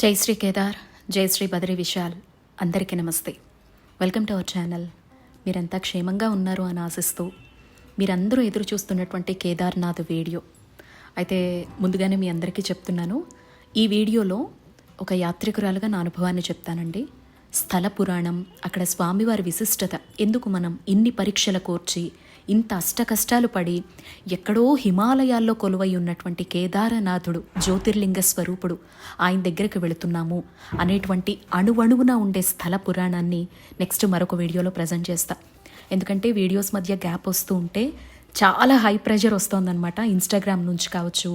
జై శ్రీ కేదార్ జై శ్రీ బద్రి విశాల్. అందరికీ నమస్తే. Welcome to our channel. మీరంతా క్షేమంగా ఉన్నారు అని ఆశిస్తూ మీరందరూ ఎదురు చూస్తున్నటువంటి కేదార్నాథ్ వీడియో. అయితే ముందుగానే మీ అందరికీ చెప్తున్నాను ఈ వీడియోలో ఒక యాత్రికురాలుగా నా అనుభవాన్ని చెప్తానండి. స్థల పురాణం అక్కడ స్వామివారి విశిష్టత ఎందుకు మనం ఇన్ని పరీక్షల కోర్చి ఇంత అష్ట కష్టాలు పడి ఎక్కడో హిమాలయాల్లో కొలువై ఉన్నటువంటి కేదారనాథుడు జ్యోతిర్లింగ స్వరూపుడు ఆయన దగ్గరికి వెళుతున్నాము అనేటువంటి అణువణువున ఉండే స్థల పురాణాన్ని నెక్స్ట్ మరొక వీడియోలో ప్రజెంట్ చేస్తా. ఎందుకంటే వీడియోస్ మధ్య గ్యాప్ వస్తూ ఉంటే చాలా హై ప్రెషర్ వస్తుందన్నమాట. ఇన్స్టాగ్రామ్ నుంచి కావచ్చు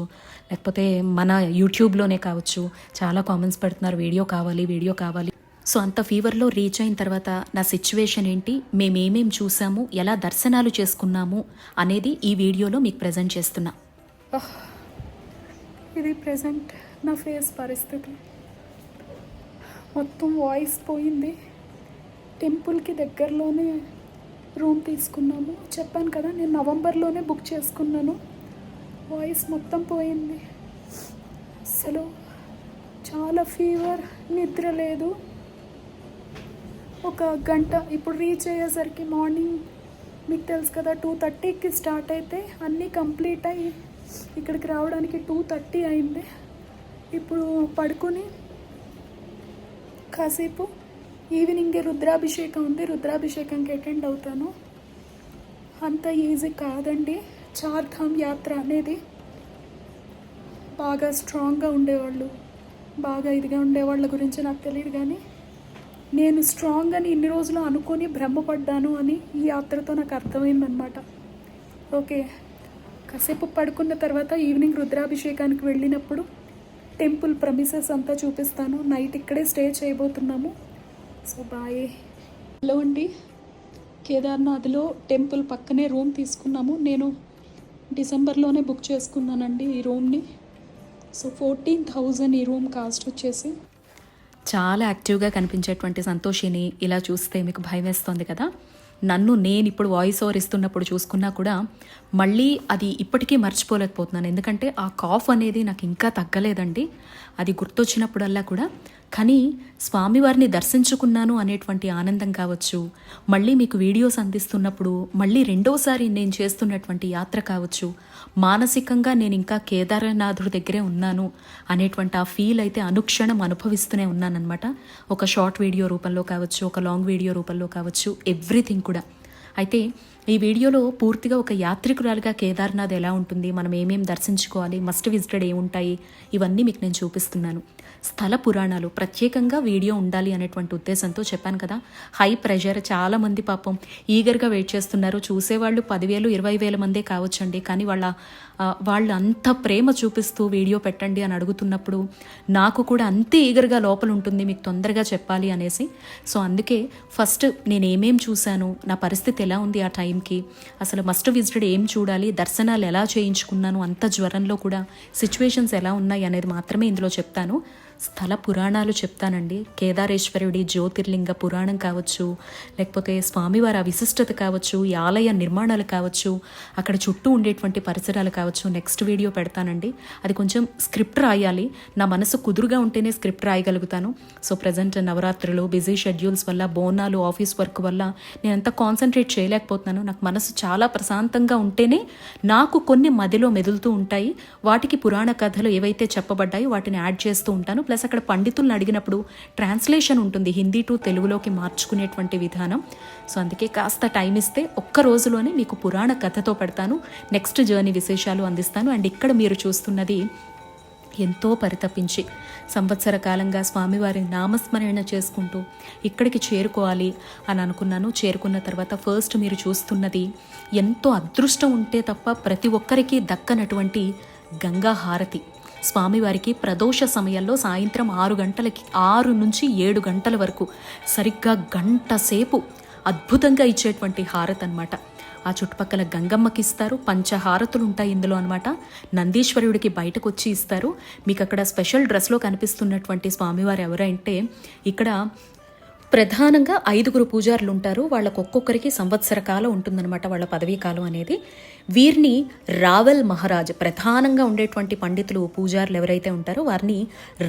లేకపోతే మన యూట్యూబ్లోనే కావచ్చు. చాలా కామెంట్స్ పెడుతున్నారు వీడియో కావాలి వీడియో కావాలి. సో అంత ఫీవర్లో రీచ్ అయిన తర్వాత నా సిచ్యువేషన్ ఏంటి? మేమేమేం చూసాము? ఎలా దర్శనాలు చేసుకున్నాము? అనేది ఈ వీడియోలో మీకు ప్రజెంట్ చేస్తున్నా. ఇది ప్రజెంట్ నా ఫేస్ పరిస్థితి. మొత్తం వాయిస్ పోయింది. టెంపుల్కి దగ్గరలోనే రూమ్ తీసుకున్నాము. చెప్పాను కదా నేను నవంబర్లోనే బుక్ చేసుకున్నాను. వాయిస్ మొత్తం పోయింది. అసలు చాలా ఫీవర్ నిద్ర లేదు. ఒక గంట ఇప్పుడు రీచ్ అయ్యేసరికి మార్నింగ్ మీకు తెలుసు కదా టూ థర్టీకి స్టార్ట్ అయితే అన్నీ కంప్లీట్ అయ్యి ఇక్కడికి రావడానికి టూ థర్టీ అయింది. ఇప్పుడు పడుకుని కాసేపు ఈవినింగ్ రుద్రాభిషేకం ఉంది. రుద్రాభిషేకంకి అటెండ్ అవుతాను. అంత ఈజీ కాదండి. చార్ధామ్ యాత్ర అనేది బాగా స్ట్రాంగ్గా ఉండేవాళ్ళు. బాగా ఇదిగా ఉండేవాళ్ళ గురించి నాకు తెలియదు కానీ నేను స్ట్రాంగ్ అని ఇన్ని రోజులు అనుకొని భ్రమపడ్డాను అని ఈ యాత్రతో నాకు అర్థమైందనమాట ఓకే కాసేపు పడుకున్న తర్వాత ఈవినింగ్ రుద్రాభిషేకానికి వెళ్ళినప్పుడు టెంపుల్ ప్రమిసెస్ అంతా చూపిస్తాను. నైట్ ఇక్కడే స్టే చేయబోతున్నాము. సో బాయ్ హలో అండి. కేదార్నాథ్లో టెంపుల్ పక్కనే రూమ్ తీసుకున్నాము. నేను డిసెంబర్లోనే బుక్ చేసుకున్నానండి ఈ రూమ్ని సో ఫోర్టీన్ థౌజండ్ ఈ రూమ్ కాస్ట్ వచ్చేసి. చాలా యాక్టివ్గా కనిపించేటువంటి సంతోషిని ఇలా చూస్తే మీకు భయం వేస్తుంది కదా. నన్ను నేను ఇప్పుడు వాయిస్ ఓవర్ ఇస్తున్నప్పుడు చూసుకున్నా కూడా మళ్ళీ అది ఇప్పటికీ మర్చిపోలేకపోతున్నాను. ఎందుకంటే ఆ కాఫ్ అనేది నాకు ఇంకా తగ్గలేదండి. అది గుర్తొచ్చినప్పుడల్లా కూడా. కానీ స్వామివారిని దర్శించుకున్నాను అనేటువంటి ఆనందం కావచ్చు. మళ్ళీ మీకు వీడియోస్ అందిస్తున్నప్పుడు మళ్ళీ రెండోసారి నేను చేస్తున్నటువంటి యాత్ర కావచ్చు. మానసికంగా నేను ఇంకా కేదారనాథుడి దగ్గరే ఉన్నాను అనేటువంటి ఆ ఫీల్ అయితే అనుక్షణం అనుభవిస్తూనే ఉన్నానన్నమాట. ఒక షార్ట్ వీడియో రూపంలో కావచ్చు ఒక లాంగ్ వీడియో రూపంలో కావచ్చు ఎవ్రీథింగ్ కూడా. అయితే ఈ వీడియోలో పూర్తిగా ఒక యాత్రికురాలుగా కేదార్నాథ్ ఎలా ఉంటుంది మనం ఏమేమి దర్శించుకోవాలి మస్ట్ విజిటెడ్ ఏముంటాయి ఇవన్నీ మీకు నేను చూపిస్తున్నాను. స్థల పురాణాలు. ప్రత్యేకంగా వీడియో ఉండాలి అనేటువంటి ఉద్దేశంతో చెప్పాను కదా. హై ప్రెషర్ చాలా మంది పాపం ఈగర్గా వెయిట్ చేస్తున్నారు. చూసేవాళ్ళు పదివేలు ఇరవై వేల మందే కావచ్చండి. కానీ వాళ్ళ వాళ్ళు అంత ప్రేమ చూపిస్తూ వీడియో పెట్టండి అని అడుగుతున్నప్పుడు నాకు కూడా అంతే ఈగర్గా లోపల ఉంటుంది మీకు తొందరగా చెప్పాలి అనేసి. సో అందుకే ఫస్ట్ నేను ఏమేం చూశాను నా పరిస్థితి ఎలా ఉంది ఆ టైంకి అసలు మస్ట్ విజిటెడ్ ఏం చూడాలి దర్శనాలు ఎలా చేయించుకున్నాను అంత జ్వరంలో కూడా సిచ్యువేషన్స్ ఎలా ఉన్నాయి అనేది మాత్రమే ఇందులో చెప్తాను. స్థల పురాణాలు చెప్తానండి. కేదారేశ్వరుడి జ్యోతిర్లింగ పురాణం కావచ్చు లేకపోతే స్వామివారి ఆ విశిష్టత కావచ్చు ఈ ఆలయ నిర్మాణాలు కావచ్చు అక్కడ చుట్టూ ఉండేటువంటి పరిసరాలు కావచ్చు నెక్స్ట్ వీడియో పెడతానండి. అది కొంచెం స్క్రిప్ట్ రాయాలి. నా మనసు కుదురుగా ఉంటేనే స్క్రిప్ట్ రాయగలుగుతాను. సో ప్రజెంట్ నవరాత్రులు బిజీ షెడ్యూల్స్ వల్ల బోనాలు ఆఫీస్ వర్క్ వల్ల నేను అంత కాన్సన్ట్రేట్ చేయలేకపోతున్నాను. నాకు మనసు చాలా ప్రశాంతంగా ఉంటేనే నాకు కొన్ని మదిలో మెదులుతూ ఉంటాయి. వాటికి పురాణ కథలు ఏవైతే చెప్పబడ్డాయో వాటిని యాడ్ చేస్తూ ఉంటాను. ప్లస్ అక్కడ పండితులను అడిగినప్పుడు ట్రాన్స్లేషన్ ఉంటుంది హిందీ టు తెలుగులోకి మార్చుకునేటువంటి విధానం. సో అందుకే కాస్త టైం ఇస్తే ఒక్క రోజులోనే మీకు పురాణ కథతో పెడతాను. నెక్స్ట్ జర్నీ విశేషాలు అందిస్తాను. అండ్ ఇక్కడ మీరు చూస్తున్నది ఎంతో పరితపించి సంవత్సర కాలంగా స్వామివారి నామస్మరణ చేసుకుంటూ ఇక్కడికి చేరుకోవాలి అని అనుకున్నాను. చేరుకున్న తర్వాత ఫస్ట్ మీరు చూస్తున్నది ఎంతో అదృష్టం ఉంటే తప్ప ప్రతి ఒక్కరికి దక్కనటువంటి గంగా హారతి. స్వామివారికి ప్రదోష సమయంలో సాయంత్రం ఆరు గంటలకి ఆరు నుంచి ఏడు గంటల వరకు సరిగ్గా గంట సేపు అద్భుతంగా ఇచ్చేటువంటి హారత్ అనమాట ఆ చుట్టుపక్కల గంగమ్మకి ఇస్తారు పంచహారతులు ఉంటాయి ఇందులో అనమాట నందీశ్వరుడికి బయటకు వచ్చి ఇస్తారు. మీకు అక్కడ స్పెషల్ డ్రెస్లో కనిపిస్తున్నటువంటి స్వామివారు ఎవరంటే ఇక్కడ ప్రధానంగా ఐదుగురు పూజారులు ఉంటారు వాళ్ళకు ఒక్కొక్కరికి సంవత్సర కాలం ఉంటుందన్నమాట వాళ్ళ పదవీ కాలం అనేది. వీరిని రావల్ మహారాజ్ ప్రధానంగా ఉండేటువంటి పండితులు పూజారులు ఎవరైతే ఉంటారో వారిని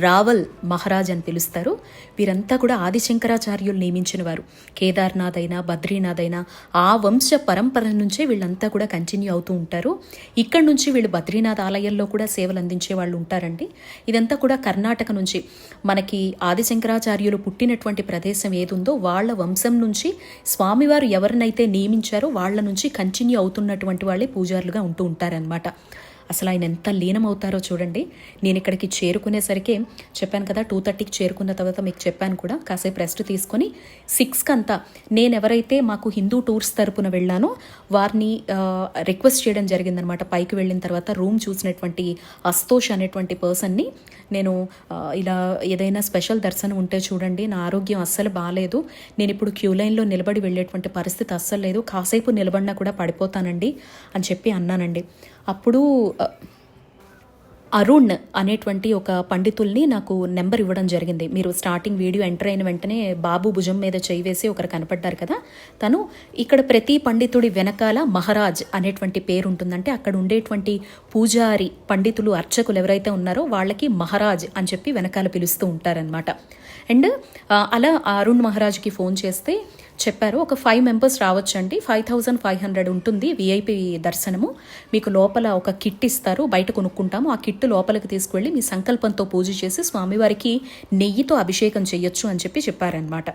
రావల్ మహారాజ్ అని పిలుస్తారు. వీరంతా కూడా ఆదిశంకరాచార్యులు నియమించిన వారు కేదార్నాథ్ అయినా బద్రీనాథ్ అయినా ఆ వంశ పరంపర నుంచే వీళ్ళంతా కూడా కంటిన్యూ అవుతూ ఉంటారు. ఇక్కడ నుంచి వీళ్ళు బద్రీనాథ్ ఆలయంలో కూడా సేవలు అందించే వాళ్ళు ఉంటారండి. ఇదంతా కూడా కర్ణాటక నుంచి. మనకి ఆదిశంకరాచార్యులు పుట్టినటువంటి ప్రదేశం ఏదుందో వాళ్ళ వంశం నుంచి స్వామివారు ఎవరినైతే నియమించారో వాళ్ళ నుంచి కంటిన్యూ అవుతున్నటువంటి వాళ్ళే పూజారులుగా ఉంటూ ఉంటారనమాట అసలు ఆయన ఎంత లీనమవుతారో చూడండి. నేను ఇక్కడికి చేరుకునేసరికి చెప్పాను కదా టూ థర్టీకి చేరుకున్న తర్వాత మీకు చెప్పాను కూడా. కాసేపు రెస్ట్ తీసుకొని సిక్స్కి అంతా నేను ఎవరైతే మాకు హిందూ టూర్స్ తరపున వెళ్ళానో వారిని రిక్వెస్ట్ చేయడం జరిగిందనమాట. పైకి వెళ్ళిన తర్వాత రూమ్ చూసినటువంటి అస్తోష్ అనేటువంటి పర్సన్ని నేను ఇలా ఏదైనా స్పెషల్ దర్శనం ఉంటే చూడండి నా ఆరోగ్యం అస్సలు బాగాలేదు నేను ఇప్పుడు క్యూ లైన్లో నిలబడి వెళ్ళేటువంటి పరిస్థితి అస్సలు లేదు. కాసేపు నిలబడినా కూడా పడిపోతానండి అని చెప్పి అన్నానండి. అప్పుడు అరుణ్ అనేటువంటి ఒక పండితుల్ని నాకు నెంబర్ ఇవ్వడం జరిగింది. మీరు స్టార్టింగ్ వీడియో ఎంటర్ అయిన వెంటనే బాబు భుజం మీద చేయి వేసి ఒకరు కనపడ్డారు కదా? తను ఇక్కడ ప్రతి పండితుడి వెనకాల మహారాజ్ అనేటువంటి పేరు ఉంటుందంటే అక్కడ ఉండేటువంటి పూజారి పండితులు అర్చకులు ఎవరైతే ఉన్నారో వాళ్ళకి మహారాజ్ అని చెప్పి వెనకాల పిలుస్తూ ఉంటారనమాట అండ్ అలా అరుణ్ మహారాజ్కి ఫోన్ చేస్తే చెప్పారు. ఒక ఫైవ్ మెంబర్స్ రావచ్చండి. ఫైవ్ థౌజండ్ ఫైవ్ హండ్రెడ్ ఉంటుంది విఐపి దర్శనము. మీకు లోపల ఒక కిట్ ఇస్తారు. బయట కొనుక్కుంటాము. ఆ కిట్ లోపలికి తీసుకువెళ్ళి మీ సంకల్పంతో పూజ చేసి స్వామివారికి నెయ్యితో అభిషేకం చేయొచ్చు అని చెప్పి చెప్పారనమాట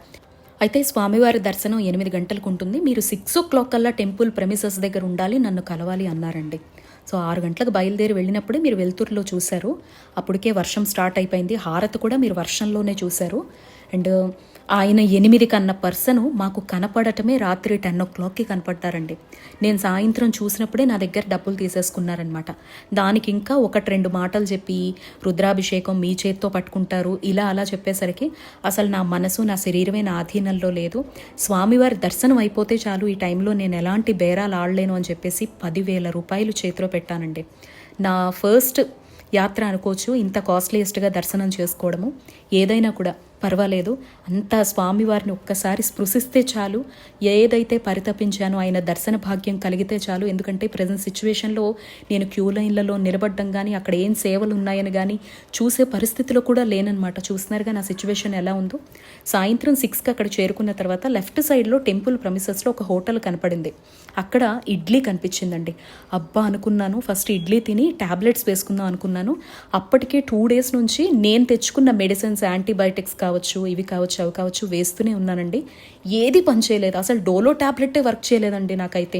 అయితే స్వామివారి దర్శనం ఎనిమిది గంటలకు ఉంటుంది. మీరు సిక్స్ ఓ క్లాక్ కల్లా టెంపుల్ ప్రెమిసెస్ దగ్గర ఉండాలి. నన్ను కలవాలి అన్నారండి. సో ఆరు గంటలకు బయలుదేరి వెళ్ళినప్పుడే మీరు వెలుతురులో చూశారు. అప్పటికే వర్షం స్టార్ట్ అయిపోయింది. హారతి కూడా మీరు వర్షంలోనే చూశారు. అండ్ ఆయన ఎనిమిది కన్న పర్సన్ మాకు కనపడటమే రాత్రి టెన్ ఓ క్లాక్కి కనపడ్డారండి నేను సాయంత్రం చూసినప్పుడే నా దగ్గర డబ్బులు తీసేసుకున్నారనమాట దానికి ఇంకా ఒకటి రెండు మాటలు చెప్పి రుద్రాభిషేకం మీ చేత్తో పట్టుకుంటారు ఇలా అలా చెప్పేసరికి అసలు నా మనసు నా శరీరమే నా ఆధీనంలో లేదు. స్వామివారి దర్శనం అయిపోతే చాలు ఈ టైంలో నేను ఎలాంటి బేరాలు ఆడలేను అని చెప్పేసి పదివేల రూపాయలు చేతిలో పెట్టానండి. నా ఫస్ట్ యాత్ర అనుకోవచ్చు ఇంత కాస్ట్లీయెస్ట్గా దర్శనం చేసుకోవడము. ఏదైనా కూడా పర్వాలేదు. అంతా స్వామివారిని ఒక్కసారి స్పృశిస్తే చాలు. ఏదైతే పరితపించానో ఆయన దర్శన భాగ్యం కలిగితే చాలు. ఎందుకంటే ప్రజెంట్ సిచ్యువేషన్లో నేను క్యూ లైన్లలో నిలబడడం కానీ అక్కడ ఏం సేవలు ఉన్నాయని కానీ చూసే పరిస్థితిలో కూడా లేనన్నమాట. చూస్తున్నారుగా నా సిచ్యువేషన్ ఎలా ఉందో. సాయంత్రం సిక్స్కి అక్కడ చేరుకున్న తర్వాత లెఫ్ట్ సైడ్లో టెంపుల్ ప్రమిసెస్లో ఒక హోటల్ కనపడింది. అక్కడ ఇడ్లీ కనిపించిందండి. అబ్బా అనుకున్నాను. ఫస్ట్ ఇడ్లీ తిని టాబ్లెట్స్ వేసుకుందాం అనుకున్నాను. అప్పటికే టూ డేస్ నుంచి నేను తెచ్చుకున్న మెడిసిన్స్ యాంటీబయాటిక్స్ కావచ్చు ఇవి కావచ్చు అవి కావచ్చు వేస్తూనే ఉన్నానండి. ఏది పనిచేయలేదు అసలు డోలో టాబ్లెట్టే వర్క్ చేయలేదండి నాకైతే.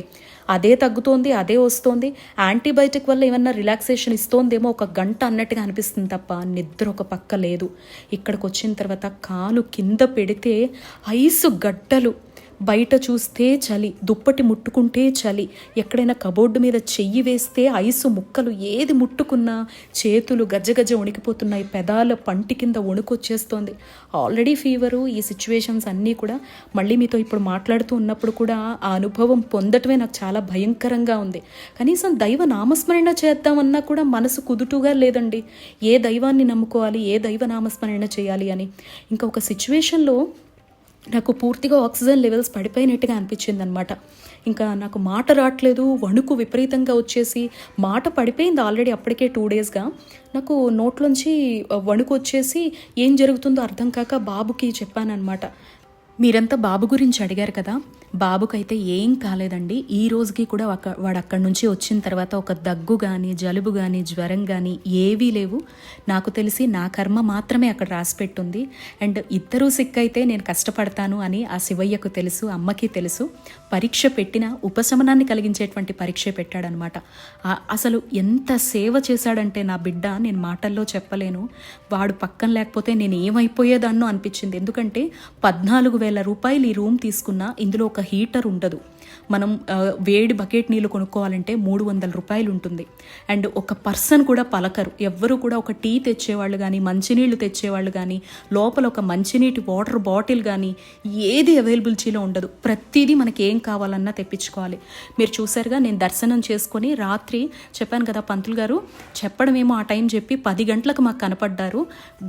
అదే తగ్గుతోంది అదే వస్తోంది. యాంటీబయాటిక్ వల్ల ఏమన్నా రిలాక్సేషన్ ఇస్తోందేమో ఒక గంట అన్నట్టుగా అనిపిస్తుంది తప్ప నిద్ర ఒక పక్క లేదు. ఇక్కడికి వచ్చిన తర్వాత కాలు కింద పెడితే ఐసు గడ్డలు. బయట చూస్తే చలి దుప్పటి ముట్టుకుంటే చలి ఎక్కడైనా కబోర్డు మీద చెయ్యి వేస్తే ఐసు ముక్కలు ఏది ముట్టుకున్నా చేతులు గజ్జగజ్జ వణికిపోతున్నాయి పెదాల పంటి కింద వణుకొచ్చేస్తోంది. ఆల్రెడీ ఫీవరు ఈ సిచ్యువేషన్స్ అన్నీ కూడా మళ్ళీ మీతో ఇప్పుడు మాట్లాడుతూ ఉన్నప్పుడు కూడా ఆ అనుభవం పొందటమే నాకు చాలా భయంకరంగా ఉంది. కనీసం దైవ నామస్మరణ చేద్దామన్నా కూడా మనసు కుదుటుగా లేదండి. ఏ దైవాన్ని నమ్ముకోవాలి ఏ దైవ నామస్మరణ చేయాలి అని. ఇంకా ఒక సిచ్యువేషన్లో నాకు పూర్తిగా ఆక్సిజన్ లెవెల్స్ పడిపోయినట్టుగా అనిపించింది అనమాట ఇంకా నాకు మాట రావట్లేదు వణుకు విపరీతంగా వచ్చేసి మాట పడిపోయింది ఆల్రెడీ అప్పటికే టూ డేస్గా. నాకు నోట్లోంచి వణుకు వచ్చేసి ఏం జరుగుతుందో అర్థం కాక బాబుకి చెప్పానన్నమాట. మీరంతా బాబు గురించి అడిగారు కదా. బాబుకైతే ఏం కాలేదండి. ఈ రోజుకి కూడా ఒక వాడు అక్కడి నుంచి వచ్చిన తర్వాత ఒక దగ్గు కానీ జలుబు కానీ జ్వరం కానీ ఏవీ లేవు. నాకు తెలిసి నా కర్మ మాత్రమే అక్కడ రాసిపెట్టుంది అండ్ ఇద్దరూ సిక్ అయితే నేను కష్టపడతాను అని ఆ శివయ్యకు తెలుసు అమ్మకి తెలుసు. పరీక్ష పెట్టిన ఉపశమనాన్ని కలిగించేటువంటి పరీక్ష పెట్టాడనమాట. అసలు ఎంత సేవ చేశాడంటే నా బిడ్డ నేను మాటల్లో చెప్పలేను. వాడు పక్కన లేకపోతే నేను ఏమైపోయేదాన్నో అనిపించింది. ఎందుకంటే పద్నాలుగు వేల వేల రూపాయలు ఈ రూమ్ తీసుకున్నా ఇందులో ఒక హీటర్ ఉండదు. మనం వేడి బకెట్ నీళ్ళు కొనుక్కోవాలంటే మూడు వందల రూపాయలు ఉంటుంది. అండ్ ఒక పర్సన్ కూడా పలకరు. ఎవ్వరు కూడా ఒక టీ తెచ్చేవాళ్ళు కానీ మంచినీళ్ళు తెచ్చేవాళ్ళు కానీ లోపల ఒక మంచినీటి వాటర్ బాటిల్ కానీ ఏది అవైలబిలిటీలో ఉండదు. ప్రతిదీ మనకి ఏం కావాలన్నా తెప్పించుకోవాలి. మీరు చూసారుగా నేను దర్శనం చేసుకొని రాత్రి చెప్పాను కదా పంతులు గారు చెప్పడమేమో ఆ టైం చెప్పి పది గంటలకు మాకు కనపడ్డారు.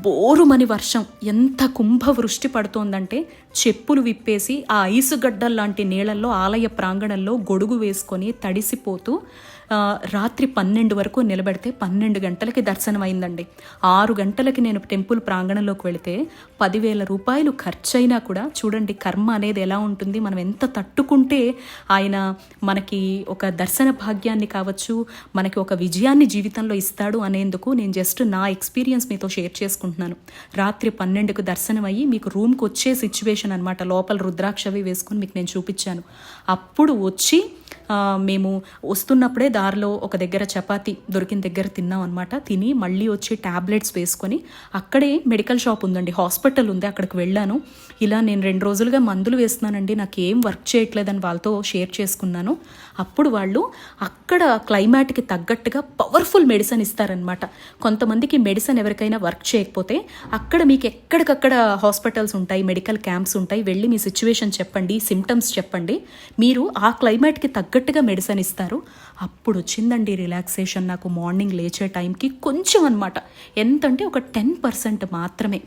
బోరుమని వర్షం. ఎంత కుంభ వృష్టి పడుతోందంటే చెప్పులు విప్పేసి ఆ ఐసు గడ్డల లాంటి నీళ్ళల్లో ఆలయ ప్రాంగణంలో గొడుగు వేసుకొని తడిసిపోతూ రాత్రి పన్నెండు వరకు నిలబెడితే పన్నెండు గంటలకి దర్శనం అయిందండి. ఆరు గంటలకి నేను టెంపుల్ ప్రాంగణంలోకి వెళితే పదివేల రూపాయలు ఖర్చయినా కూడా చూడండి కర్మ అనేది ఎలా ఉంటుంది. మనం ఎంత తట్టుకుంటే ఆయన మనకి ఒక దర్శన భాగ్యాన్ని కావచ్చు మనకి ఒక విజయాన్ని జీవితంలో ఇస్తాడు అనేందుకు నేను జస్ట్ నా ఎక్స్పీరియన్స్ మీతో షేర్ చేసుకుంటున్నాను. రాత్రి పన్నెండుకు దర్శనం అయ్యి మీకు రూమ్కి వచ్చే సిచ్యువేషన్ అనమాట లోపల రుద్రాక్షవి వేసుకుని మీకు నేను చూపించాను. అప్పుడు వచ్చి మేము వస్తున్నప్పుడే దారిలో ఒక దగ్గర చపాతి దొరికిన దగ్గర తిన్నాం అనమాట తిని మళ్ళీ వచ్చి ట్యాబ్లెట్స్ వేసుకొని అక్కడే మెడికల్ షాప్ ఉందండి. హాస్పిటల్ ఉంది అక్కడికి వెళ్ళాను. ఇలా నేను రెండు రోజులుగా మందులు వేస్తున్నానండి. నాకు ఏం వర్క్ చేయట్లేదని వాళ్ళతో షేర్ చేసుకున్నాను. అప్పుడు వాళ్ళు అక్కడ క్లైమాట్కి తగ్గట్టుగా పవర్ఫుల్ మెడిసిన్ ఇస్తారనమాట కొంతమందికి మెడిసిన్ ఎవరికైనా వర్క్ చేయకపోతే అక్కడ మీకు ఎక్కడికక్కడ హాస్పిటల్స్ ఉంటాయి మెడికల్ క్యాంప్స్ ఉంటాయి వెళ్ళి మీ సిచ్యువేషన్ చెప్పండి సిమ్టమ్స్ చెప్పండి. మీరు ఆ క్లైమాట్కి తగ్గట్టుగా మెడిసిన్ ఇస్తారు. అప్పుడు వచ్చిందండి రిలాక్సేషన్. నాకు మార్నింగ్ లేచే టైంకి కొంచెం అనమాట ఎంతంటే ఒక టెన్ పర్సెంట్ మాత్రమే.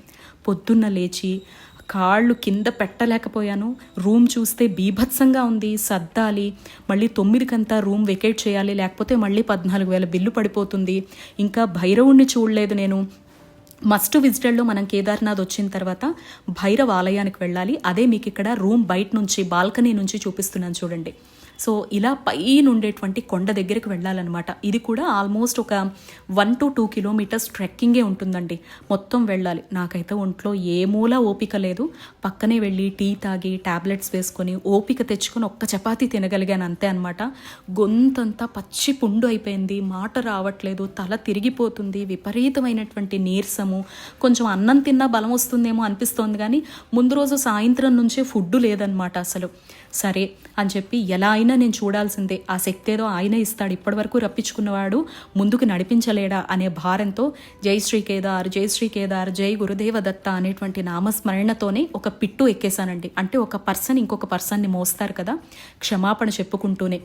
పొద్దున్న లేచి కాళ్ళు కింద పెట్టలేకపోయాను. రూమ్ చూస్తే బీభత్సంగా ఉంది సర్దాలి. మళ్ళీ తొమ్మిదికంతా రూమ్ వెకేట్ చేయాలి లేకపోతే మళ్ళీ పద్నాలుగు వేల బిల్లు పడిపోతుంది. ఇంకా భైరవుణ్ణి చూడలేదు నేను. మస్ట్ విజిటర్లో మనం కేదార్నాథ్ వచ్చిన తర్వాత భైరవ ఆలయానికి వెళ్ళాలి. అదే మీకు ఇక్కడ రూమ్ బయట నుంచి బాల్కనీ నుంచి చూపిస్తున్నాను చూడండి. సో ఇలా పైన ఉండేటువంటి కొండ దగ్గరికి వెళ్ళాలన్నమాట. ఇది కూడా ఆల్మోస్ట్ ఒక వన్ టు టూ కిలోమీటర్స్ ట్రెక్కింగే ఉంటుందండి. మొత్తం వెళ్ళాలి. నాకైతే ఒంట్లో ఏ మూల ఓపిక లేదు. పక్కనే వెళ్ళి టీ తాగి టాబ్లెట్స్ వేసుకొని ఓపిక తెచ్చుకొని ఒక్క చపాతీ తినగలిగాను అంతే అనమాట గొంతంతా పచ్చి పుండు అయిపోయింది. మాట రావట్లేదు. తల తిరిగిపోతుంది. విపరీతమైనటువంటి నీరసము. కొంచెం అన్నం తిన్నా బలం వస్తుందేమో అనిపిస్తోంది కానీ ముందు రోజు సాయంత్రం నుంచే ఫుడ్ లేదనమాట అసలు. సరే అని చెప్పి ఎలా అయినా నేను చూడాల్సిందే. ఆ శక్తి ఏదో ఆయన ఇస్తాడు. ఇప్పటివరకు రప్పించుకున్నవాడు ముందుకు నడిపించలేడా అనే భారంతో జై శ్రీ కేదార్ జై శ్రీ కేదార్ జై గురుదేవ దత్త అనేటువంటి నామస్మరణతోనే ఒక పిట్టు ఎక్కేశానండి. అంటే ఒక పర్సన్ ఇంకొక పర్సన్ని మోస్తారు కదా క్షమాపణ చెప్పుకుంటూనే.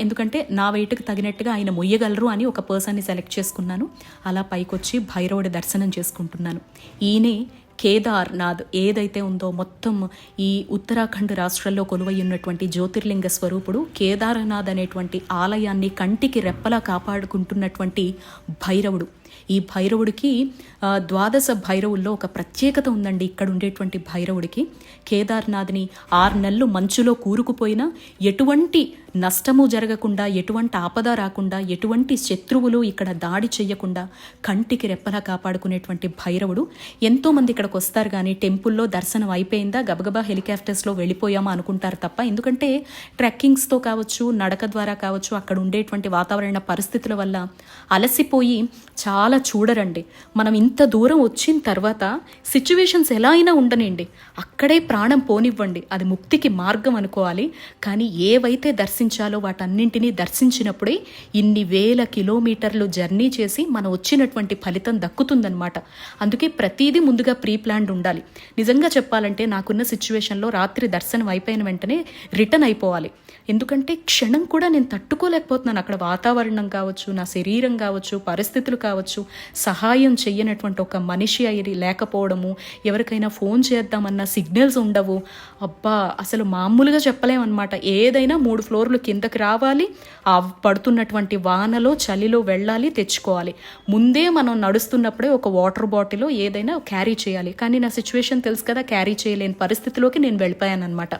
ఎందుకంటే నా వెయిట్కి తగినట్టుగా ఆయన మొయ్యగలరు అని ఒక పర్సన్ని సెలెక్ట్ చేసుకున్నాను. అలా పైకొచ్చి భైరవుడి దర్శనం చేసుకుంటున్నాను. ఈయనే కేదార్నాథ్ ఏదైతే ఉందో మొత్తం ఈ ఉత్తరాఖండ్ రాష్ట్రంలో కొలువై ఉన్నటువంటి జ్యోతిర్లింగ స్వరూపుడు కేదార్నాథ్ అనేటువంటి ఆలయాన్ని కంటికి రెప్పలా కాపాడుకుంటున్నటువంటి భైరవుడు. ఈ భైరవుడికి ద్వాదశ భైరవుల్లో ఒక ప్రత్యేకత ఉందండి ఇక్కడ ఉండేటువంటి భైరవుడికి. కేదార్నాథ్ని ఆరు నెలలు మంచులో కూరుకుపోయినా ఎటువంటి నష్టము జరగకుండా ఎటువంటి ఆపద రాకుండా ఎటువంటి శత్రువులు ఇక్కడ దాడి చేయకుండా కంటికి రెప్పలా కాపాడుకునేటువంటి భైరవుడు. ఎంతోమంది ఇక్కడికి వస్తారు కానీ టెంపుల్లో దర్శనం అయిపోయిందా గబగబా హెలికాప్టర్స్లో వెళ్ళిపోయామా అనుకుంటారు తప్ప ఎందుకంటే ట్రెక్కింగ్స్తో కావచ్చు నడక ద్వారా కావచ్చు అక్కడ ఉండేటువంటి వాతావరణ పరిస్థితుల వల్ల అలసిపోయి చాలా అలా చూడరండి. మనం ఇంత దూరం వచ్చిన తర్వాత సిచ్యువేషన్స్ ఎలా అయినా ఉండనండి. అక్కడే ప్రాణం పోనివ్వండి. అది ముక్తికి మార్గం అనుకోవాలి. కానీ ఏవైతే దర్శించాలో వాటన్నింటినీ దర్శించినప్పుడే ఇన్ని వేల కిలోమీటర్లు జర్నీ చేసి మనం వచ్చినటువంటి ఫలితం దక్కుతుందనమాట అందుకే ప్రతిదీ ముందుగా ప్రీ ప్లాన్డ్ ఉండాలి. నిజంగా చెప్పాలంటే నాకున్న సిచ్యువేషన్లో రాత్రి దర్శనం అయిపోయిన వెంటనే రిటర్న్ అయిపోవాలి. ఎందుకంటే క్షణం కూడా నేను తట్టుకోలేకపోతున్నాను. అక్కడ వాతావరణం కావచ్చు నా శరీరం కావచ్చు పరిస్థితులు కావచ్చు. సహాయం చెయ్యనటువంటి ఒక మనిషి అయి లేకపోవడము ఎవరికైనా ఫోన్ చేద్దామన్న సిగ్నల్స్ ఉండవు. అబ్బా అసలు మామూలుగా చెప్పలేమన్నమాట. ఏదైనా మూడు ఫ్లోర్లు కిందకి రావాలి ఆ పడుతున్నటువంటి వానలో చలిలో వెళ్ళాలి తెచ్చుకోవాలి. ముందే మనం నడుస్తున్నప్పుడే ఒక వాటర్ బాటిల్ ఏదైనా క్యారీ చేయాలి. కానీ నా సిచ్యువేషన్ తెలుసు కదా క్యారీ చేయలేని పరిస్థితిలోకి నేను వెళ్ళిపోయాను అనమాట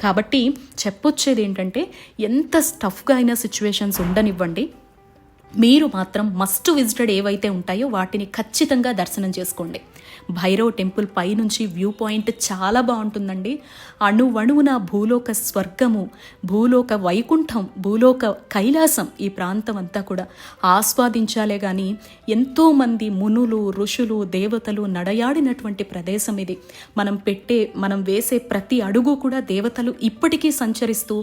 కాబట్టి చెప్పొచ్చేది ఏంటంటే ఎంత స్టఫ్గా అయిన సిచ్యువేషన్స్ ఉండనివ్వండి. మీరు మాత్రం మస్ట్ విజిటెడ్ ఏవైతే ఉంటాయో వాటిని ఖచ్చితంగా దర్శనం చేసుకోండి. భైరవ్ టెంపుల్ పైనుంచి వ్యూ పాయింట్ చాలా బాగుంటుందండి. అణువణువున భూలోక స్వర్గము భూలోక వైకుంఠం భూలోక కైలాసం ఈ ప్రాంతం అంతా కూడా ఆస్వాదించాలే కానీ ఎంతోమంది మునులు ఋషులు దేవతలు నడయాడినటువంటి ప్రదేశం ఇది. మనం పెట్టే మనం వేసే ప్రతి అడుగు కూడా దేవతలు ఇప్పటికీ సంచరిస్తూ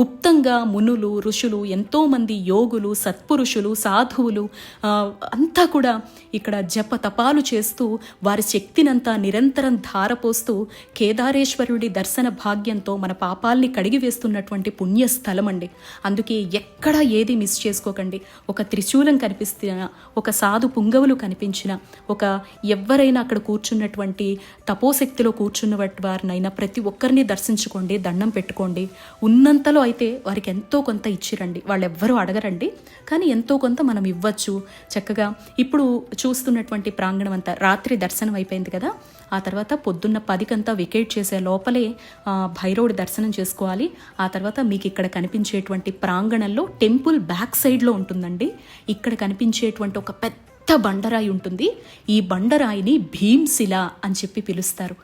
గుప్తంగా మునులు ఋషులు ఎంతోమంది యోగులు సత్పురుషులు సాధువులు అంతా కూడా ఇక్కడ జప తపాలు చేస్తూ వారి శక్తినంతా నిరంతరం ధారపోస్తూ కేదారేశ్వరుడి దర్శన భాగ్యంతో మన పాపాల్ని కడిగివేస్తున్నటువంటి పుణ్యస్థలం అండి అందుకే ఎక్కడ ఏది మిస్ చేసుకోకండి. ఒక త్రిశూలం కనిపిస్తున్న ఒక సాధు పుంగవులు కనిపించిన ఒక ఎవరైనా అక్కడ కూర్చున్నటువంటి తపోశక్తిలో కూర్చున్న వారినైనా ప్రతి ఒక్కరిని దర్శించుకోండి దండం పెట్టుకోండి. ఉన్నంతలో అయితే వారికి ఎంతో కొంత ఇచ్చిరండి. వాళ్ళు ఎవ్వరూ అడగరండి. కానీ ఎంతో కొంత మనం ఇవ్వచ్చు. చక్కగా ఇప్పుడు చూస్తున్నటువంటి ప్రాంగణం అంతా రాత్రి దర్శనం అయిపోయింది కదా. ఆ తర్వాత పొద్దున్న పదికంతా వికెట్ చేసే లోపలే భైరవుడి దర్శనం చేసుకోవాలి. ఆ తర్వాత మీకు ఇక్కడ కనిపించేటువంటి ప్రాంగణంలో టెంపుల్ బ్యాక్ సైడ్లో ఉంటుందండి. ఇక్కడ కనిపించేటువంటి ఒక పెద్ద బండరాయి ఉంటుంది. ఈ బండరాయిని భీమ్శిల అని చెప్పి పిలుస్తారు.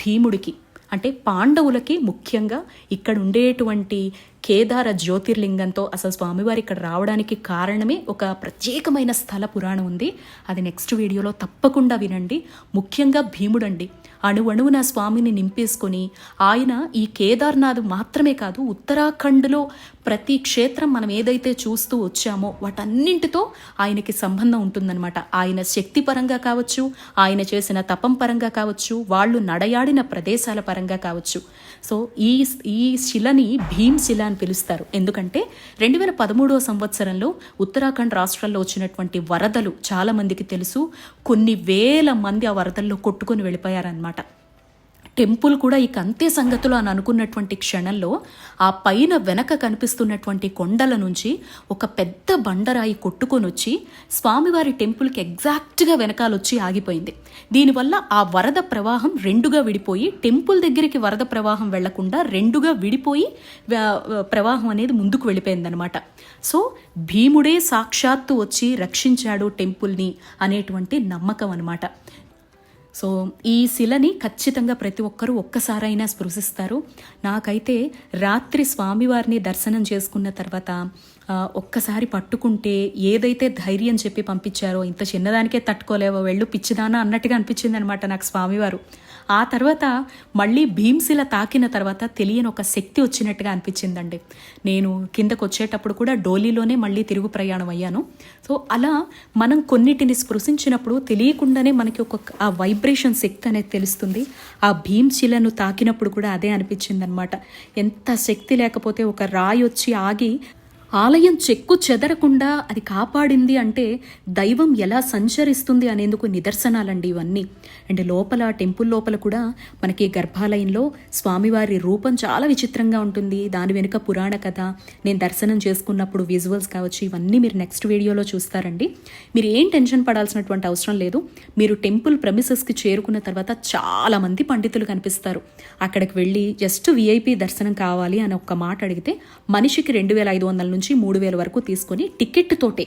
భీముడికి అంటే పాండవులకి ముఖ్యంగా ఇక్కడ ఉండేటువంటి కేదార జ్యోతిర్లింగంతో అసలు స్వామివారి ఇక్కడ రావడానికి కారణమే ఒక ప్రత్యేకమైన స్థల పురాణం ఉంది. అది నెక్స్ట్ వీడియోలో తప్పకుండా వినండి. ముఖ్యంగా భీముడండి. అణువణువున స్వామిని నింపేసుకొని ఆయన ఈ కేదార్నాథ్ మాత్రమే కాదు ఉత్తరాఖండ్లో ప్రతి క్షేత్రం మనం ఏదైతే చూస్తూ వచ్చామో వాటన్నింటితో ఆయనకి సంబంధం ఉంటుందన్నమాట. ఆయన శక్తి పరంగా కావచ్చు ఆయన చేసిన తపం పరంగా కావచ్చు వాళ్ళు నడయాడిన ప్రదేశాల పరంగా కావచ్చు. సో ఈ ఈ శిలని భీమ్ శిల అని పిలుస్తారు. ఎందుకంటే రెండు వేల పదమూడవ సంవత్సరంలో ఉత్తరాఖండ్ రాష్ట్రంలో వచ్చినటువంటి వరదలు చాలామందికి తెలుసు. కొన్ని వేల మంది ఆ వరదల్లో కొట్టుకొని వెళ్ళిపోయారనమాట టెంపుల్ కూడా ఇక అంతే సంగతులు అని అనుకున్నటువంటి క్షణంలో ఆ పైన వెనక కనిపిస్తున్నటువంటి కొండల నుంచి ఒక పెద్ద బండరాయి కొట్టుకొని వచ్చి స్వామివారి టెంపుల్కి ఎగ్జాక్ట్గా వెనకాలొచ్చి ఆగిపోయింది. దీనివల్ల ఆ వరద ప్రవాహం రెండుగా విడిపోయి టెంపుల్ దగ్గరికి వరద ప్రవాహం వెళ్ళకుండా రెండుగా విడిపోయి ప్రవాహం అనేది ముందుకు వెళ్ళిపోయిందనమాట సో భీముడే సాక్షాత్తు వచ్చి రక్షించాడు టెంపుల్ని అనేటువంటి నమ్మకం అనమాట సో ఈ శిలని ఖచ్చితంగా ప్రతి ఒక్కరూ ఒక్కసారైనా స్పృశిస్తారు. నాకైతే రాత్రి స్వామివారిని దర్శనం చేసుకున్న తర్వాత ఒక్కసారి పట్టుకుంటే ఏదైతే ధైర్యం చెప్పి పంపించారో ఇంత చిన్నదానికే తట్టుకోలేవో వెళ్ళు పిచ్చిదానా అన్నట్టుగా అనిపించింది అనమాట నాకు స్వామివారు. ఆ తర్వాత మళ్ళీ భీమ్శిల తాకిన తర్వాత తెలియని ఒక శక్తి వచ్చినట్టుగా అనిపించిందండి. నేను కిందకు వచ్చేటప్పుడు కూడా డోలీలోనే మళ్ళీ తిరుగు ప్రయాణం అయ్యాను. సో అలా మనం కొన్నిటిని స్పృశించినప్పుడు తెలియకుండానే మనకి ఒక ఆ వైబ్రేషన్ శక్తి అనేది తెలుస్తుంది. ఆ భీమ్శిలను తాకినప్పుడు కూడా అదే అనిపించింది అనమాట ఎంత శక్తి లేకపోతే ఒక రాయి వచ్చి ఆగి ఆలయం చెక్కు చెదరకుండా అది కాపాడింది అంటే దైవం ఎలా సంచరిస్తుంది అనేందుకు నిదర్శనాలండి ఇవన్నీ. అండ్ లోపల టెంపుల్ లోపల కూడా మనకి గర్భాలయంలో స్వామివారి రూపం చాలా విచిత్రంగా ఉంటుంది. దాని వెనుక పురాణ కథ నేను దర్శనం చేసుకున్నప్పుడు విజువల్స్ కావచ్చు ఇవన్నీ మీరు నెక్స్ట్ వీడియోలో చూస్తారండి. మీరు ఏం టెన్షన్ పడాల్సినటువంటి అవసరం లేదు. మీరు టెంపుల్ ప్రమిసెస్కి చేరుకున్న తర్వాత చాలామంది పండితులు కనిపిస్తారు. అక్కడికి వెళ్ళి జస్ట్ విఐపి దర్శనం కావాలి అని ఒక్క మాట అడిగితే మనిషికి రెండు వేల ఐదు వందల నుంచి మూడు వేల వరకు తీసుకొని టికెట్ తోటే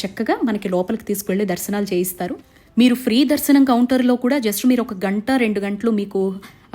చక్కగా మనకి లోపలికి తీసుకువెళ్ళి దర్శనాలు చేయిస్తారు. మీరు ఫ్రీ దర్శనం కౌంటర్లో కూడా జస్ట్ మీరు ఒక గంట రెండు గంటలు మీకు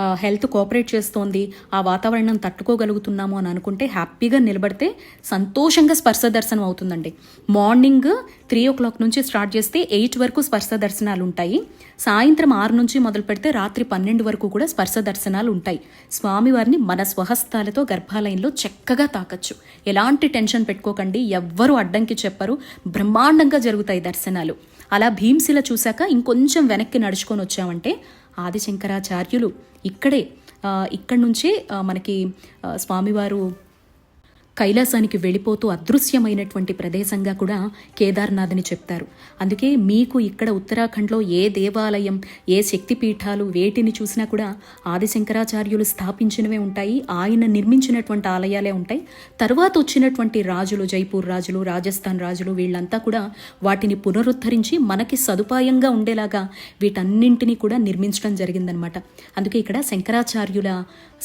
హెల్త్ కోఆపరేట్ చేస్తోంది ఆ వాతావరణం తట్టుకోగలుగుతున్నాము అని అనుకుంటే హ్యాపీగా నిలబడితే సంతోషంగా స్పర్శ దర్శనం అవుతుందండి. మార్నింగ్ త్రీ ఓ క్లాక్ నుంచి స్టార్ట్ చేస్తే ఎయిట్ వరకు స్పర్శ దర్శనాలు ఉంటాయి. సాయంత్రం ఆరు నుంచి మొదలు పెడితే రాత్రి పన్నెండు వరకు కూడా స్పర్శ దర్శనాలు ఉంటాయి. స్వామివారిని మన స్వహస్తాలతో గర్భాలయంలో చక్కగా తాకచ్చు. ఎలాంటి టెన్షన్ పెట్టుకోకండి ఎవ్వరూ అడ్డంకి చెప్పరు. బ్రహ్మాండంగా జరుగుతాయి దర్శనాలు. అలా భీమ్శిల చూశాక ఇంకొంచెం వెనక్కి నడుచుకొని వచ్చామంటే ఆదిశంకరాచార్యులు ఇక్కడే ఇక్కడ ఇక్కడి నుంచే మనకి స్వామివారు కైలాసానికి వెళ్ళిపోతూ అదృశ్యమైనటువంటి ప్రదేశంగా కూడా కేదార్నాథ్ని చెప్తారు. అందుకే మీకు ఇక్కడ ఉత్తరాఖండ్లో ఏ దేవాలయం ఏ శక్తిపీఠాలు వేటిని చూసినా కూడా ఆదిశంకరాచార్యులు స్థాపించినవే ఉంటాయి ఆయన నిర్మించినటువంటి ఆలయాలే ఉంటాయి. తర్వాత వచ్చినటువంటి రాజులు జైపూర్ రాజులు రాజస్థాన్ రాజులు వీళ్ళంతా కూడా వాటిని పునరుద్ధరించి మనకి సదుపాయంగా ఉండేలాగా వీటన్నింటినీ కూడా నిర్మించడం జరిగిందనమాట. అందుకే ఇక్కడ శంకరాచార్యుల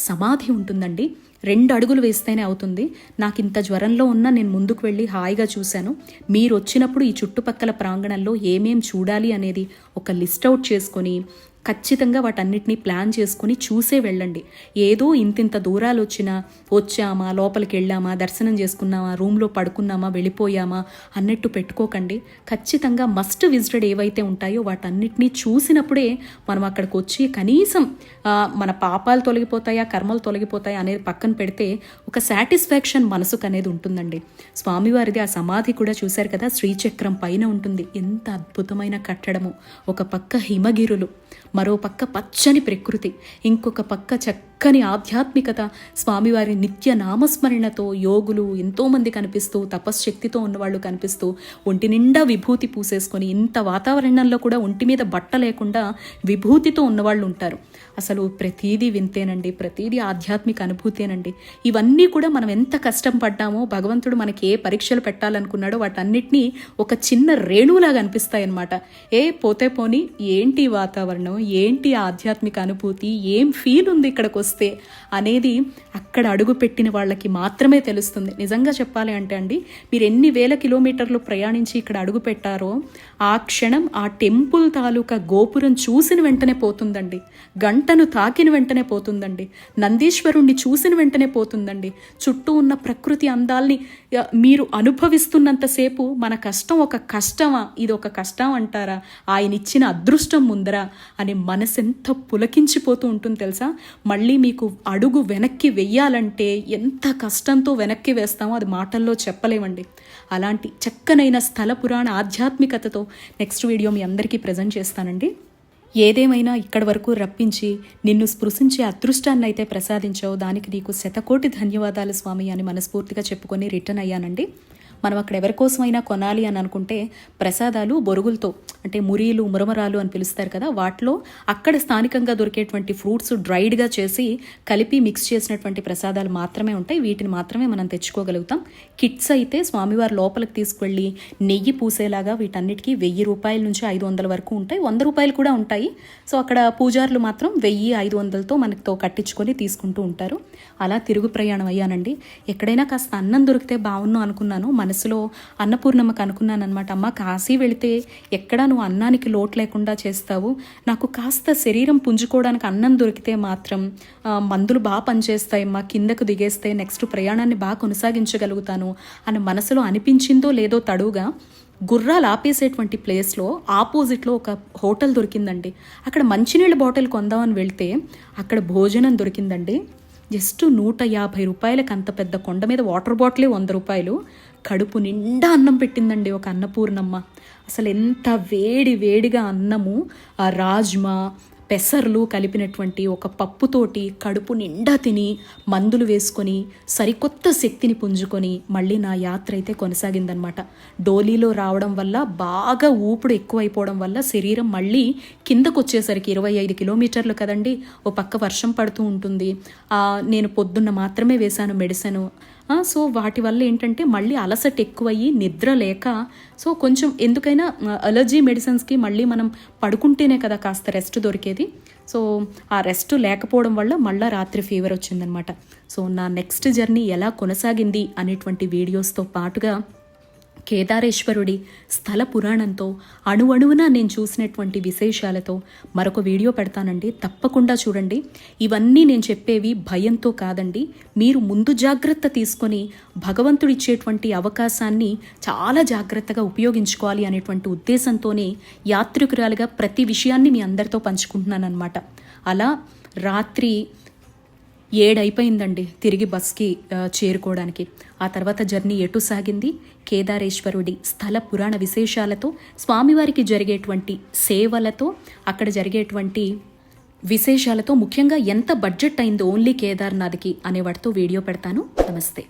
సమాధి ఉంటుందండి. రెండు అడుగులు వేస్తేనే అవుతుంది. నాకు ఇంత జ్వరంలో ఉన్నా నేను ముందుకు వెళ్ళి హాయిగా చూశాను. మీరు వచ్చినప్పుడు ఈ చుట్టుపక్కల ప్రాంగణంలో ఏమేం చూడాలి అనేది ఒక లిస్ట్ అవుట్ చేసుకొని ఖచ్చితంగా వాటన్నిటిని ప్లాన్ చేసుకుని చూసే వెళ్ళండి. ఏదో ఇంతింత దూరాలు వచ్చినా వచ్చామా లోపలికి వెళ్ళామా దర్శనం చేసుకున్నామా రూమ్లో పడుకున్నామా వెళ్ళిపోయామా అన్నట్టు పెట్టుకోకండి. ఖచ్చితంగా మస్ట్ విజిటెడ్ ఏవైతే ఉంటాయో వాటన్నిటినీ చూసినప్పుడే మనం అక్కడికి వచ్చి కనీసం మన పాపాలు తొలగిపోతాయా కర్మలు తొలగిపోతాయా అనేది పక్కన పెడితే ఒక సాటిస్ఫాక్షన్ మనసుకు అనేది ఉంటుందండి. స్వామివారిది ఆ సమాధి కూడా చూశారు కదా శ్రీచక్రం పైన ఉంటుంది. ఎంత అద్భుతమైన కట్టడము. ఒక పక్క హిమగిరులు. మరో పక్క పచ్చని ప్రకృతి. ఇంకొక పక్క చక్కని ఆధ్యాత్మికత. స్వామివారి నిత్య నామస్మరణతో యోగులు ఎంతోమంది కనిపిస్తూ తపశ్శక్తితో ఉన్నవాళ్ళు కనిపిస్తూ ఒంటి నిండా విభూతి పూసేసుకొని ఇంత వాతావరణంలో కూడా ఒంటి మీద బట్ట లేకుండా విభూతితో ఉన్నవాళ్ళు ఉంటారు. అసలు ప్రతీదీ వింతేనండి ప్రతీదీ ఆధ్యాత్మిక అనుభూతేనండి. ఇవన్నీ కూడా మనం ఎంత కష్టం పడ్డామో భగవంతుడు మనకి ఏ పరీక్షలు పెట్టాలనుకున్నాడో వాటన్నిటినీ ఒక చిన్న రేణువులాగా అనిపిస్తాయన్నమాట. ఏ పోతే పోని ఏంటి వాతావరణం? ఏంటి ఆధ్యాత్మిక అనుభూతి? ఏం ఫీల్ ఉంది ఇక్కడికి వస్తే అనేది అక్కడ అడుగు పెట్టిన వాళ్ళకి మాత్రమే తెలుస్తుంది. నిజంగా చెప్పాలి అంటే అండి మీరు ఎన్ని వేల కిలోమీటర్లు ప్రయాణించి ఇక్కడ అడుగు పెట్టారో ఆ క్షణం ఆ టెంపుల్ తాలూకా గోపురం చూసిన వెంటనే పోతుందండి. గంటను తాకిన వెంటనే పోతుందండి. నందీశ్వరుణ్ణి చూసిన వెంటనే పోతుందండి. చుట్టూ ఉన్న ప్రకృతి అందాల్ని మీరు అనుభవిస్తున్నంతసేపు మన కష్టం ఒక కష్టమా? ఇది ఒక కష్టం అంటారా? ఆయన ఇచ్చిన అదృష్టం ముందరా అని మనసు ఎంత పులకించిపోతూ ఉంటుంది తెలుసా? మళ్ళీ మీకు అడుగు వెనక్కి వెయ్యాలంటే ఎంత కష్టంతో వెనక్కి వేస్తామో అది మాటల్లో చెప్పలేమండి. అలాంటి చక్కనైన స్థల పురాణ ఆధ్యాత్మికతతో నెక్స్ట్ వీడియో మీ అందరికీ ప్రజెంట్ చేస్తానండి. ఏదేమైనా ఇక్కడి వరకు రప్పించి నిన్ను స్పృశించే అదృష్టాన్నైతే ప్రసాదించావు. దానికి నీకు శతకోటి ధన్యవాదాలు స్వామి అని మనస్ఫూర్తిగా చెప్పుకొని రిటర్న్ అయ్యానండి. మనం అక్కడ ఎవరి కోసమైనా కొనాలి అని అనుకుంటే ప్రసాదాలు బొరుగులతో అంటే మురీలు మురమరాలు అని పిలుస్తారు కదా వాటిలో అక్కడ స్థానికంగా దొరికేటువంటి ఫ్రూట్స్ డ్రైడ్గా చేసి కలిపి మిక్స్ చేసినటువంటి ప్రసాదాలు మాత్రమే ఉంటాయి. వీటిని మాత్రమే మనం తెచ్చుకోగలుగుతాం. కిట్స్ అయితే స్వామివారి లోపలికి తీసుకువెళ్ళి నెయ్యి పూసేలాగా వీటన్నిటికీ వెయ్యి రూపాయల నుంచి ఐదు వందల వరకు ఉంటాయి. వంద రూపాయలు కూడా ఉంటాయి. సో అక్కడ పూజారులు మాత్రం వెయ్యి ఐదు వందలతో మనతో కట్టించుకొని తీసుకుంటూ ఉంటారు. అలా తిరుగు ప్రయాణం అయ్యానండి. ఎక్కడైనా కాస్త అన్నం దొరికితే బాగున్నాను అనుకున్నాను. మనసులో అన్నపూర్ణమ్మకు అనుకున్నాను అనమాట అమ్మ కాశీ వెళితే ఎక్కడా నువ్వు అన్నానికి లోటు లేకుండా చేస్తావు. నాకు కాస్త శరీరం పుంజుకోవడానికి అన్నం దొరికితే మాత్రం మందులు బాగా పనిచేస్తాయి మా కిందకు దిగేస్తే నెక్స్ట్ ప్రయాణాన్ని బాగా కొనసాగించగలుగుతాను అని మనసులో అనిపించిందో లేదో తడుగా గుర్రాలు ఆపేసేటువంటి ప్లేస్లో ఆపోజిట్లో ఒక హోటల్ దొరికిందండి. అక్కడ మంచినీళ్ళ బాటిల్ కొందామని వెళ్తే అక్కడ భోజనం దొరికిందండి. జస్ట్ నూట యాభై రూపాయలకి అంత పెద్ద కొండ మీద వాటర్ బాటిలే వంద రూపాయలు. కడుపు నిండా అన్నం పెట్టిందండి ఒక అన్నపూర్ణమ్మ. అసలు ఎంత వేడి వేడిగా అన్నము ఆ రాజ్మా పెసర్లు కలిపినటువంటి ఒక పప్పుతోటి కడుపు నిండా తిని మందులు వేసుకొని సరికొత్త శక్తిని పుంజుకొని మళ్ళీ నా యాత్ర అయితే కొనసాగిందనమాట డోలీలో రావడం వల్ల బాగా ఊపుడు ఎక్కువైపోవడం వల్ల శరీరం మళ్ళీ కిందకు వచ్చేసరికి ఇరవై ఐదు కిలోమీటర్లు కదండి ఓ పక్క వర్షం పడుతూ ఉంటుంది. నేను పొద్దున్న మాత్రమే వేశాను మెడిసిన్. సో వాటి వల్ల ఏంటంటే మళ్ళీ అలసట ఎక్కువయ్యి నిద్ర లేక సో కొంచెం ఎందుకైనా అలర్జీ మెడిసిన్స్కి మళ్ళీ మనం పడుకుంటేనే కదా కాస్త రెస్ట్ దొరికేది. సో ఆ రెస్ట్ లేకపోవడం వల్ల మళ్ళీ రాత్రి ఫీవర్ వచ్చిందనమాట. సో నా నెక్స్ట్ జర్నీ ఎలా కొనసాగింది అనేటువంటి వీడియోస్తో పాటుగా కేదారేశ్వరుడి స్థల పురాణంతో అణువణువున నేను చూసినటువంటి విశేషాలతో మరొక వీడియో పెడతానండి. తప్పకుండా చూడండి. ఇవన్నీ నేను చెప్పేవి భయంతో కాదండి. మీరు ముందు జాగ్రత్త తీసుకొని భగవంతుడిచ్చేటువంటి అవకాశాన్ని చాలా జాగ్రత్తగా ఉపయోగించుకోవాలి అనేటువంటి ఉద్దేశంతోనే యాత్రికురాలుగా ప్రతి విషయాన్ని మీ అందరితో పంచుకుంటున్నాను అనమాట అలా రాత్రి ఏడైపోయిందండి తిరిగి బస్కి చేరుకోవడానికి. ఆ తర్వాత జర్నీ ఎటు సాగింది? కేదారేశ్వరుడి స్థల పురాణ విశేషాలతో స్వామివారికి జరిగేటువంటి సేవలతో అక్కడ జరిగేటువంటి విశేషాలతో ముఖ్యంగా ఎంత బడ్జెట్ అయిందో ఓన్లీ కేదార్నాథ్కి అనే వాటితో వీడియో పెడతాను. నమస్తే.